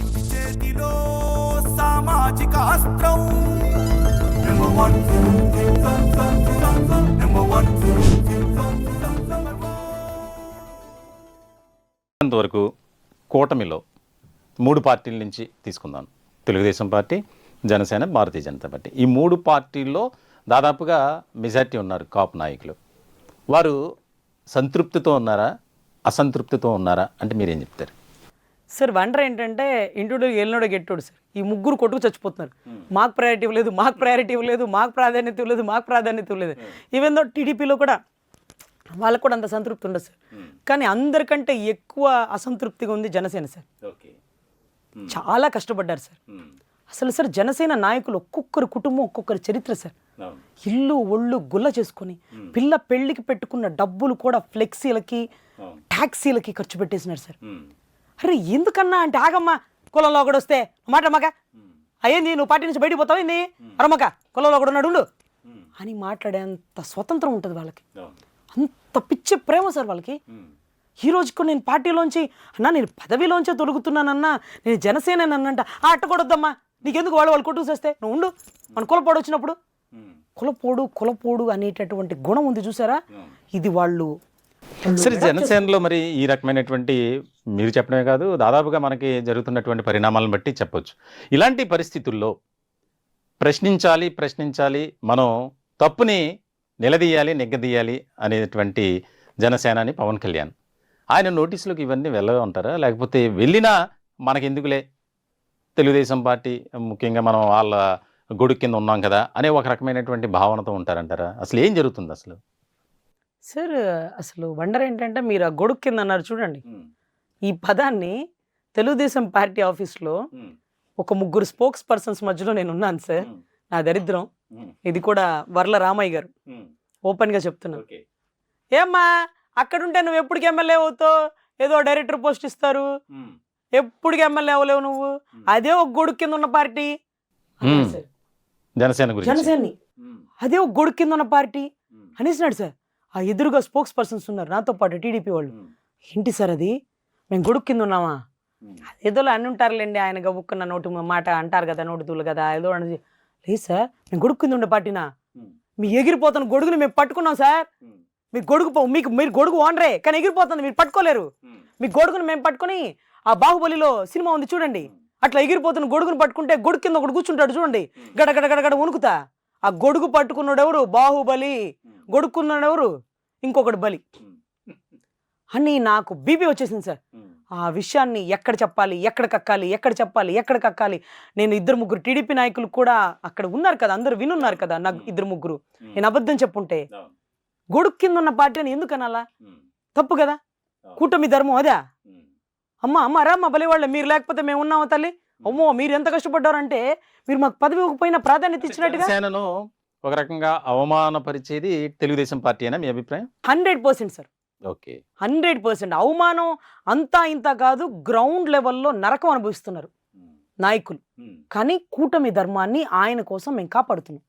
చేతిలో సామాజిక అస్త్రం. అంతవరకు కూటమిలో మూడు పార్టీల నుంచి తీసుకుందాం. Telugu Desam party Janasena Bharatiya Janata party. ఈ మూడు పార్టీల్లో దాదాపుగా మెజార్టీ ఉన్నారు కాపు నాయకులు. వారు సంతృప్తితో ఉన్నారా అసంతృప్తితో ఉన్నారా అంటే మీరేం చెప్తారు? సార్ వండర్ ఏంటంటే ఇంటుడు ఎల్లుడు గెట్టోడు సార్. ఈ ముగ్గురు కొట్టుకు చచ్చిపోతున్నారు. మాకు ప్రయారిటీ ఇవ్వలేదు మాకు ప్రయారిటీ ఇవ్వలేదు మాకు ప్రాధాన్యత ఇవ్వలేదు మాకు ప్రాధాన్యత ఇవ్వలేదు. ఈవెన్ దో టీడీపీలో కూడా వాళ్ళకు కూడా అంత సంతృప్తి ఉండదు సార్. కానీ అందరికంటే ఎక్కువ అసంతృప్తిగా ఉంది జనసేన సార్. చాలా కష్టపడ్డారు సార్. అసలు సార్ జనసేన నాయకులు ఒక్కొక్కరి కుటుంబం ఒక్కొక్కరి చరిత్ర సార్. ఇల్లు ఒళ్ళు గుల్ల చేసుకొని పిల్ల పెళ్ళికి పెట్టుకున్న డబ్బులు కూడా ఫ్లెక్సీలకి ట్యాక్సీలకి ఖర్చు పెట్టేసినారు సార్. అరే ఎందుకన్నా అంటే ఆగమ్మా కులంలో ఒకడు వస్తే మాట మక అయ్యింది నువ్వు పార్టీ నుంచి బయటికి పోతావు ఏంది? అరమ్మక కులంలో ఒకడు ఉన్నాడు ఉండు. అని మాట్లాడేంత స్వతంత్రం ఉంటుంది వాళ్ళకి. అంత పిచ్చి ప్రేమ సార్ వాళ్ళకి. ఈ రోజుకు నేను పార్టీలోంచి అన్నా నేను పదవిలోంచే తొలుగుతున్నానన్నా నేను జనసేన అన్నంట ఆ అట్ట కొడొద్దమ్మా. నీకెందుకు వాళ్ళు వాళ్ళు కొట్టుకు చేస్తే? నువ్వు ఉండు. మన కులపోడు వచ్చినప్పుడు. కులపోడు కులపోడు అనేటటువంటి గుణం ఉంది చూసారా? ఇది వాళ్ళు సరే జనసేనలో మరి ఈ రకమైనటువంటి మీరు చెప్పడమే కాదు దాదాపుగా మనకి జరుగుతున్నటువంటి పరిణామాలను బట్టి చెప్పొచ్చు. ఇలాంటి పరిస్థితుల్లో ప్రశ్నించాలి ప్రశ్నించాలి మనం తప్పుని నిలదీయాలి నెగ్గదీయాలి అనేటువంటి జనసేనాని పవన్ కళ్యాణ్. ఆయన నోటీసులకు ఇవన్నీ వెళ్ళవే ఉంటారా? లేకపోతే వెళ్ళినా మనకెందుకులే? తెలుగుదేశం పార్టీ ముఖ్యంగా మనం వాళ్ళ గొడుగు కింద ఉన్నాం కదా అనే ఒక రకమైనటువంటి భావనతో ఉంటారంటారా? అసలు ఏం జరుగుతుంది అసలు? సార్ అసలు వండర్ ఏంటంటే మీరు ఆ గొడుగు కింద అన్నారు చూడండి. ఈ పదాన్ని తెలుగుదేశం పార్టీ ఆఫీస్లో ఒక ముగ్గురు స్పోక్స్ పర్సన్స్ మధ్యలో నేను ఉన్నాను సార్ నా దరిద్రం. ఇది కూడా వర్ల రామయ్య గారు. ఓపెన్గా చెప్తున్నాను. ఏమ్మా అక్కడుంటే నువ్వు ఎప్పటికి ఎమ్మెల్యే అవుతావు? ఏదో డైరెక్టర్ పోస్ట్ ఇస్తారు. ఎప్పటికి ఎమ్మెల్యే అవ్వలేవు నువ్వు? అదే ఒక గొడుగు కింద ఉన్న పార్టీ. జనసేన గురించి. జనసేనని? అదే ఒక గొడుగు కింద ఉన్న పార్టీ? అనేసినాడు సార్ ఆ ఎదురుగా స్పోక్స్ పర్సన్స్ ఉన్నారు. నాతో పాటు టీడీపీ వాళ్ళు. ఏంటి సార్ అది? మేము గొడుగు కింద ఉన్నామా? ఏదో అని ఉంటారులేండి ఆయన గబుక్కున్న నోటు మాట అంటారు కదా నోటు దూలు కదా ఏదో అని లేదు సార్ మేము గొడుగు కింద ఉండే పార్టీనా మీ ఎగిరిపోతున్న గొడుగుని మేము పట్టుకున్నాం సార్. మీ గొడుగు మీకు మీరు గొడుగు ఓనరే కానీ ఎగిరిపోతుంది మీరు పట్టుకోలేరు. మీ గొడుగుని మేము పట్టుకొని ఆ బాహుబలిలో సినిమా ఉంది చూడండి. అట్లా ఎగిరిపోతున్న గొడుగుని పట్టుకుంటే గొడుగు కింద ఒకడు కూర్చుంటాడు చూడండి. గడ గడ గడ గడ వణుకుతా. ఆ గొడుగు పట్టుకున్నాడు ఎవరు బాహుబలి. గొడుక్కున్నాడు ఎవరు ఇంకొకడు బలి. అని నాకు బీపీ వచ్చేసింది సార్. ఆ విషయాన్ని ఎక్కడ చెప్పాలి ఎక్కడ కక్కాలి ఎక్కడ చెప్పాలి ఎక్కడ కక్కాలి? నేను ఇద్దరు ముగ్గురు టీడీపీ నాయకులు కూడా అక్కడ ఉన్నారు కదా అందరు వినున్నారు కదా నాకు ఇద్దరు ముగ్గురు. నేను అబద్ధం చెప్పుంటే గొడుగు కింద ఉన్న పార్టీ అని ఎందుకు అనాలా? తప్పు కదా? కూటమి ధర్మం అదా? అమ్మ అమ్మ రామ్మ బలివాళ్ళ మీరు లేకపోతే మేము ఉన్నామా తల్లి? అమ్మో మీరు ఎంత కష్టపడ్డారంటే మీరు మాకు పదవి ఇవ్వకపోయినా ప్రాధాన్యత ఇచ్చినట్టుగా? ఒక రకంగా అవమానపరిచేది తెలుగుదేశం పార్టీ అయినా మీ అభిప్రాయం? Hundred percent sir. Okay. Hundred percent. అవమానం అంతా ఇంత కాదు గ్రౌండ్ లెవెల్లో నరకం అనుభవిస్తున్నారు నాయకులు. కానీ కూటమి ధర్మాన్ని ఆయన కోసం మేము కాపాడుతున్నాం.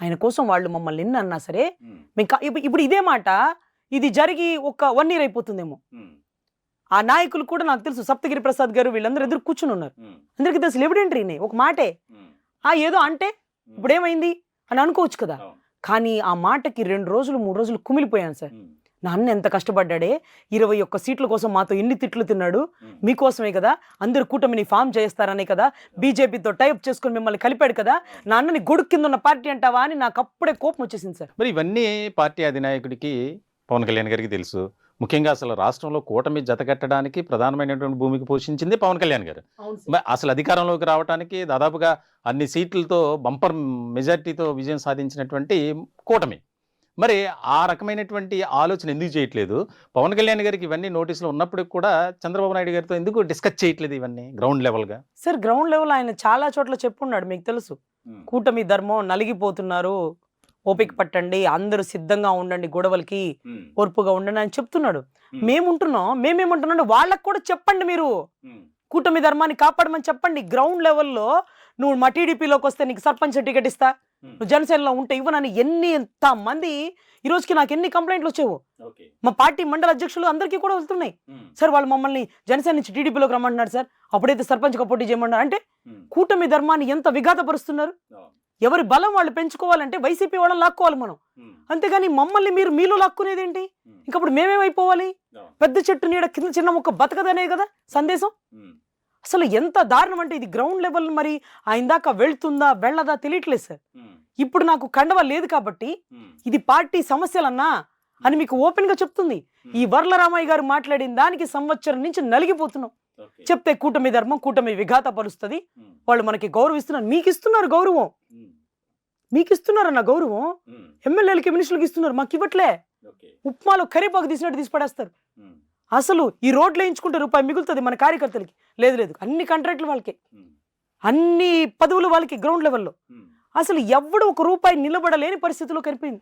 ఆయన కోసం వాళ్ళు మమ్మల్ని ఎన్ని అన్నా సరే మేము ఇప్పుడు ఇదే మాట ఇది జరిగి ఒక వన్ ఇయర్ అయిపోతుందేమో. ఆ నాయకులు కూడా నాకు తెలుసు సప్తగిరి ప్రసాద్ గారు వీళ్ళందరూ ఎదురు కూర్చుని ఉన్నారు. అందరికీ తెలుసు ఎవిడెంటరీనే ఒక మాటే. ఆ ఏదో అంటే ఇప్పుడు ఏమైంది అని అనుకోవచ్చు కదా. కానీ ఆ మాటకి రెండు రోజులు మూడు రోజులు కుమిలిపోయాను సార్. నా అన్న ఎంత కష్టపడ్డాడే? ఇరవై ఒక్క సీట్ల కోసం మాతో ఎన్ని తిట్లు తిన్నాడు? మీకోసమే కదా? అందరు కూటమిని ఫామ్ చేస్తారనే కదా? బీజేపీతో టైప్ చేసుకుని మిమ్మల్ని కలిపాడు కదా? నా అన్నని గొడుగు కింద ఉన్న పార్టీ అంటావా అని నాకు అప్పుడే కోపం వచ్చేసింది సార్. మరి ఇవన్నీ పార్టీ అధినాయకుడికి పవన్ కళ్యాణ్ గారికి తెలుసు. ముఖ్యంగా అసలు రాష్ట్రంలో కూటమి జతకట్టడానికి ప్రధానమైనటువంటి భూమికి పోషించింది పవన్ కళ్యాణ్ గారు. అసలు అధికారంలోకి రావడానికి దాదాపుగా అన్ని సీట్లతో బంపర్ మెజార్టీతో విజయం సాధించినటువంటి కూటమి. మరి ఆ రకమైనటువంటి ఆలోచన ఎందుకు చేయట్లేదు? పవన్ కళ్యాణ్ గారికి ఇవన్నీ నోటీసులు ఉన్నప్పటికి కూడా చంద్రబాబు నాయుడు గారితో ఎందుకు డిస్కస్ చేయట్లేదు ఇవన్నీ గ్రౌండ్ లెవెల్గా? సార్ గ్రౌండ్ లెవెల్ ఆయన చాలా చోట్ల చెప్పున్నాడు మీకు తెలుసు. కూటమి ధర్మం నలిగిపోతున్నారు ఓపిక పట్టండి అందరూ సిద్ధంగా ఉండండి గొడవలకి ఓర్పుగా ఉండండి అని చెప్తున్నాడు. మేముంటున్నాం మేమేమంటున్నాం వాళ్ళకు కూడా చెప్పండి మీరు. కూటమి ధర్మాన్ని కాపాడమని చెప్పండి. గ్రౌండ్ లెవెల్లో నువ్వు మా టీడీపీలోకి వస్తే నీకు సర్పంచ్ టికెట్ ఇస్తా. నువ్వు జనసేనలో ఉంటే ఇవ్వనని ఎన్ని ఎంత మంది ఈ రోజుకి నాకు ఎన్ని కంప్లైంట్లు వచ్చావు? మా పార్టీ మండల అధ్యక్షులు అందరికీ కూడా వెళ్తున్నాయి. సార్ వాళ్ళు మమ్మల్ని జనసేన నుంచి టీడీపీలోకి రమ్మంటున్నారు సార్. అప్పుడైతే సర్పంచ్గా పోటీ చేయమన్నారు. అంటే కూటమి ధర్మాన్ని ఎంత విఘాతపరుస్తున్నారు? ఎవరి బలం వాళ్ళు పెంచుకోవాలంటే వైసీపీ వాళ్ళని లాక్కోవాలి మనం. అంతేగాని మమ్మల్ని మీరు మీలో లాక్కునేది ఏంటి? ఇంకప్పుడు మేమేమైపోవాలి? పెద్ద చెట్టు నీడ కింద చిన్న మొక్క బతకదనే కదా సందేశం? అసలు ఎంత దారుణం అంటే ఇది గ్రౌండ్ లెవెల్ మరి ఆ ఇందాక వెళ్తుందా వెళ్ళదా తెలియట్లేదు సార్. ఇప్పుడు నాకు కండవ లేదు కాబట్టి ఇది పార్టీ సమస్యలన్నా అని మీకు ఓపెన్గా చెప్తుంది. ఈ వర్లరామయ్య గారు మాట్లాడిన దానికి సంవత్సరం నుంచి నలిగిపోతున్నాం. చెప్తే కూటమి ధర్మం కూటమి విఘాత పరుస్తుంది వాళ్ళు మనకి గౌరవిస్తున్నారు. మీకు ఇస్తున్నారు గౌరవం. మీకు ఇస్తున్నారు అన్న గౌరవం ఎమ్మెల్యేలకి మినిస్టర్లకి ఇస్తున్నారు. మాకు ఇవ్వట్లే ఉప్మాలో కరివేపాకు తీసినట్టు తీసి పడేస్తారు. అసలు ఈ రోడ్లు వేయించుకుంటే రూపాయి మిగులుతుంది మన కార్యకర్తలకి. లేదు లేదు. అన్ని కాంట్రాక్టులు వాళ్ళకి. అన్ని పదవులు వాళ్ళకి గ్రౌండ్ లెవెల్లో అసలు ఎవడు ఒక రూపాయి నిలబడలేని పరిస్థితిలో కనిపింది